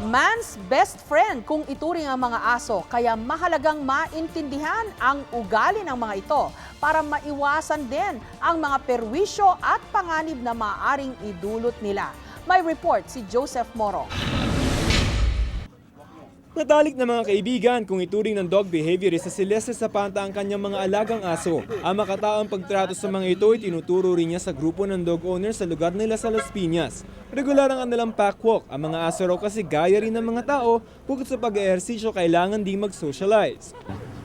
Man's best friend kung ituring ang mga aso, kaya mahalagang maintindihan ang ugali ng mga ito para maiwasan din ang mga perwisyo at panganib na maaaring idulot nila. May report si Joseph Moro. Matalik na mga kaibigan kung ituring ng dog behaviorist sa si Lester Zapanta ang kanyang mga alagang aso. Ang makataong pagtrato sa mga ito ay tinuturo rin niya sa grupo ng dog owner sa lugar nila sa Las Piñas. Regular ang kanilang pack walk. Ang mga aso raw kasi gaya rin ng mga tao, bukod sa pag-ehersisyo kailangan ding mag-socialize.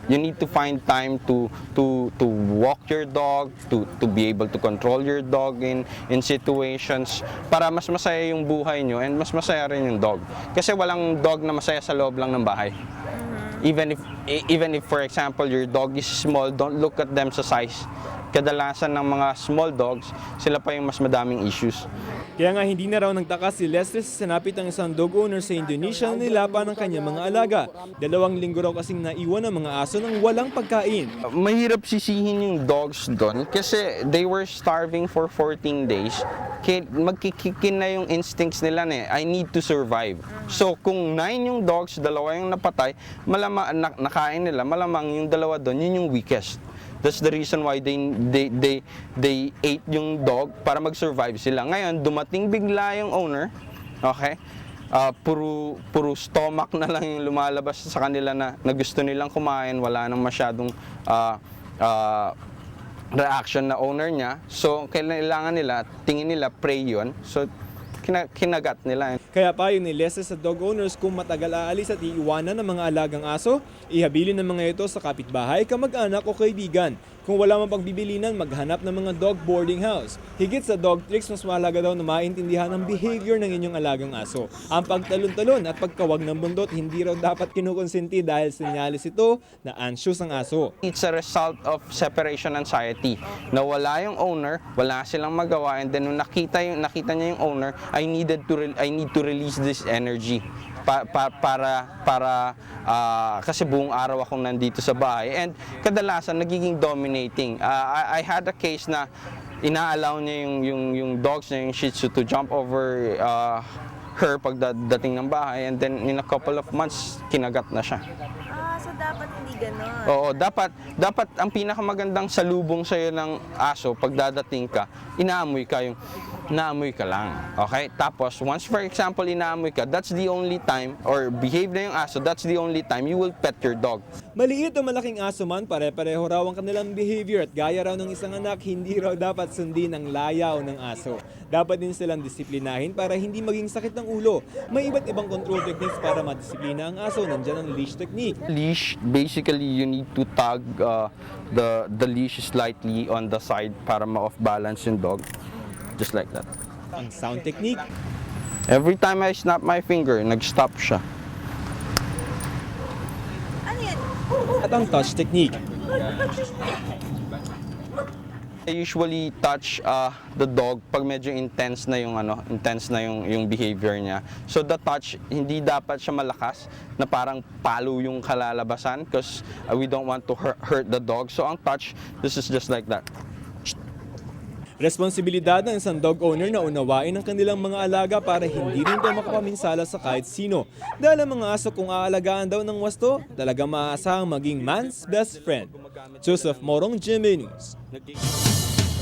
You need to find time to to to walk your dog, to to be able to control your dog in in situations para mas masaya yung buhay nyo and mas masaya rin yung dog. Kasi walang dog na masaya sa loob lang ng bahay. Even if even if for example your dog is small, don't look at them sa size. Kadalasan ng mga small dogs, sila pa yung mas madaming issues. Kaya nga hindi na raw nagtaka si Lester sa sanapit ng isang dog owner sa Indonesia na nilapan ng kanyang mga alaga. Dalawang linggo raw kasing naiwan ng mga aso ng walang pagkain. Mahirap sisihin yung dogs doon kasi they were starving for 14 days. Ki- Magkikikin na yung instincts nila na eh, I need to survive. So kung 9 yung dogs, dalawa yung napatay, malama, na, nakain nila, malamang yung dalawa doon, yun yung weakest. That's the reason why they, they, they, they ate yung dog para mag-survive sila. Ngayon, dumating bigla yung owner, okay? Ah, puro puro stomach na lang yung lumalabas sa kanila na, na gusto nilang kumain, wala nang masyadong ah, ah, reaction na owner niya. So, kailangan nila, tingin nila prey yun. So, kina- kinagat nila. Kaya payo ni Lester sa dog owners kung matagal aalis at iiwanan ng mga alagang aso, ihabilin ng mga ito sa kapitbahay, kamag-anak o kaibigan. Kung wala mang pagbibilinan, maghanap ng mga dog boarding house. Higit sa dog tricks, mas mahalaga daw na maintindihan ang behavior ng inyong alagang aso. Ang pagtalon-talon at pagkawag ng bundot, hindi raw dapat kinukonsenti dahil sinyalis ito na anxious ang aso. It's a result of separation anxiety. Na wala yung owner, wala silang magawa, and then nung nakita, yung, nakita niya yung owner, I needed to I need to release this energy pa, pa- para para ah, kasi buong araw akong nandito sa bahay and kadalasan nagiging dominating. Ah, I, I had a case na inaalaw niya yung yung yung dogs niya yung Shih Tzu to jump over ah, her pagdating ng bahay and then in a couple of months kinagat na siya. Ah, so dapat hindi ganon. Oo, dapat dapat ang pinakamagandang salubong sa ng aso pag dadating ka, inaamoy ka yung naamoy ka lang. Okay? Tapos once for example inaamoy ka, that's the only time or behave na yung aso, that's the only time you will pet your dog. Maliit o malaking aso man, pare-pareho raw ang kanilang behavior at gaya raw ng isang anak, hindi raw dapat sundin ang layaw ng aso. Dapat din silang disiplinahin para hindi maging sakit ng ulo. May iba't ibang control techniques para madisiplina ang aso. Nandiyan ang leash technique. Leash, basically you need to tug uh, the the leash slightly on the side para ma-off balance yung dog. Just like that. Ang sound technique. Every time I snap my finger, nag-stop siya. Ano at ang touch technique. I usually touch uh, the dog pag medyo intense na yung ano, intense na yung yung behavior niya. So the touch hindi dapat siya malakas na parang palo yung kalalabasan because uh, we don't want to hurt, hurt the dog. So ang touch, this is just like that. Responsibilidad ng isang dog owner na unawain ang kanilang mga alaga para hindi rin daw makapaminsala sa kahit sino. Dahil ang mga aso kung aalagaan daw ng wasto, talaga maaasahang maging man's best friend. Joseph Morong, GMA News.